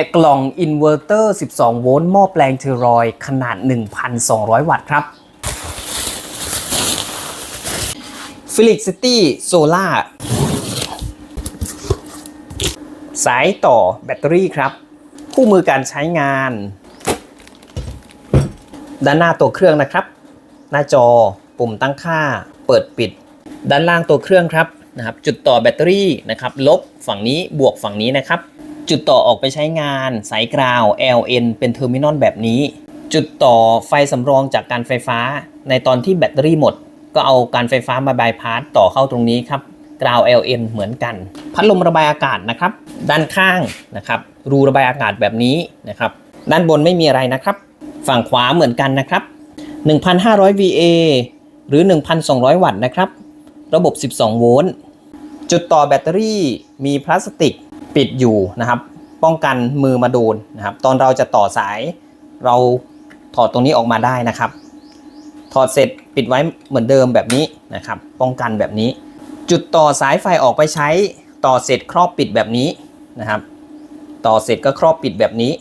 ะกล่องอินเวอร์เตอร์ 12 โวลต์หม้อแปลงเทอรอยด์ขนาด 1,200 วัตต์ครับ f e l i x City Solar สายต่อแบตเตอรี่ครับ คู่มือการใช้งาน ด้านหน้าตัวเครื่องนะครับ หน้าจอปุ่มตั้งค่า เปิดปิด ด้านล่างตัวเครื่องครับนะครับ จุดต่อแบตเตอรี่นะครับ ลบฝั่งนี้บวกฝั่งนี้นะครับ จุดต่อออกไปใช้งานสายกราว LN เป็นเทอร์มินอลแบบนี้ จุดต่อไฟสำรองจากการไฟฟ้า ในตอนที่แบตเตอรี่หมด ก็เอาการไฟฟ้ามาบายพาสต่อเข้าตรงนี้ครับกราว LN เหมือนกัน พัดลมระบายอากาศนะครับ ด้านข้างนะครับ รูระบายอากาศแบบนี้นะครับ ด้านบนไม่มีอะไรนะครับ ฝั่งขวาเหมือนกันนะครับ 1,500 VA หรือ 1,200 วัตต์นะครับ ระบบ 12 โวลต์ จุดต่อแบตเตอรี่มีพลาสติก ปิดอยู่นะครับ ป้องกันมือมาโดนนะครับ ตอนเราจะต่อสายเราถอดตรงนี้ออกมาได้นะครับ ถอดเสร็จปิดไว้เหมือนเดิมแบบนี้นะครับ ป้องกันแบบนี้ จุดต่อสายไฟออกไปใช้ต่อเสร็จครอบปิดแบบนี้นะครับ ต่อเสร็จก็ครอบปิดแบบนี้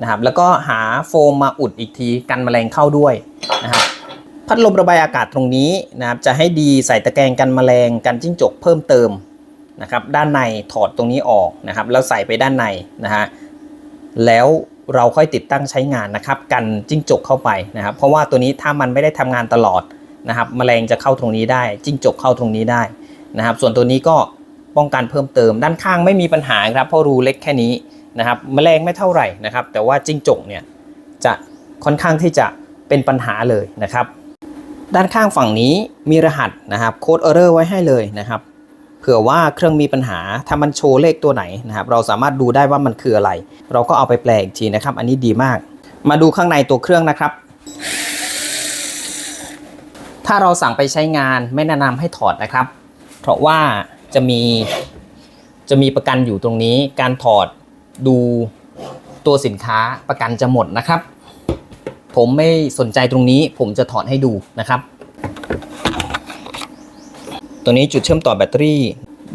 นะครับ แล้วก็หาโฟมมาอุดอีกทีกันแมลงเข้าด้วยนะครับพัดลมระบายอากาศตรงนี้นะครับ จะให้ดีใส่ตะแกรงกันแมลงกันจิ้งจกเพิ่มเติม นะครับด้านในถอดตรงนี้ออกนะครับแล้วใส่ไปด้านในนะฮะแล้วเราค่อยติดตั้งใช้งานนะครับ กันจิ้งจกเข้าไปนะครับ เพราะว่าตัวนี้ถ้ามันไม่ได้ทำงานตลอดนะครับแมลงจะเข้าตรงนี้ได้ จิ้งจกเข้าตรงนี้ได้นะครับ ส่วนตัวนี้ก็ป้องกันเพิ่มเติม ด้านข้างไม่มีปัญหาครับเพราะรูเล็กแค่นี้นะครับแมลงไม่เท่าไหร่นะครับ แต่ว่าจิ้งจกเนี่ยจะค่อนข้างที่จะเป็นปัญหาเลยนะครับ ด้านข้างฝั่งนี้มีรหัสนะครับโค้ดเออร์ไว้ให้เลยนะครับ เผื่อว่าเครื่องมีปัญหาถ้ามันโชว์เลขตัวไหนนะครับเราสามารถดูได้ว่ามันคืออะไร เราก็เอาไปแปลอีกทีนะครับ อันนี้ดีมาก มาดูข้างในตัวเครื่องนะครับ ถ้าเราสั่งไปใช้งานไม่แนะนำให้ถอดนะครับ เพราะว่าจะมีจะมีประกันอยู่ตรงนี้ การถอดดูตัวสินค้าประกันจะหมดนะครับ ผมไม่สนใจตรงนี้ผมจะถอดให้ดูนะครับ ตัวนี้จุดเชื่อมต่อแบตเตอรี่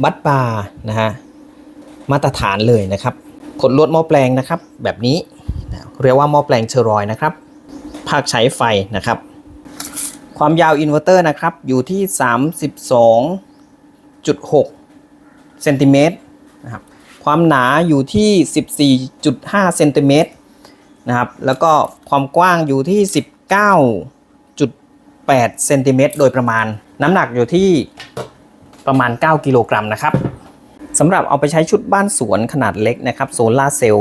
บัตบาร์นะฮะมาตรฐานเลยนะครับขดลวดหม้อแปลงนะครับ แบบนี้เรียกว่าหม้อแปลงเชอรอยนะครับ ภาคใช้ไฟนะครับ ความยาวอินเวอร์เตอร์นะครับ อยู่ที่ 32.6เซนติเมตรนะครับความหนาอยู่ที่ 14.5เซนติเมตรนะครับแล้วก็ความกว้างอยู่ที่ 19.8เซนติเมตรโดยประมาณ น้ำหนักอยู่ที่ประมาณ 9 กิโลกรัมนะครับสำหรับเอาไปใช้ชุดบ้านสวนขนาดเล็กนะครับโซลาร์เซลล์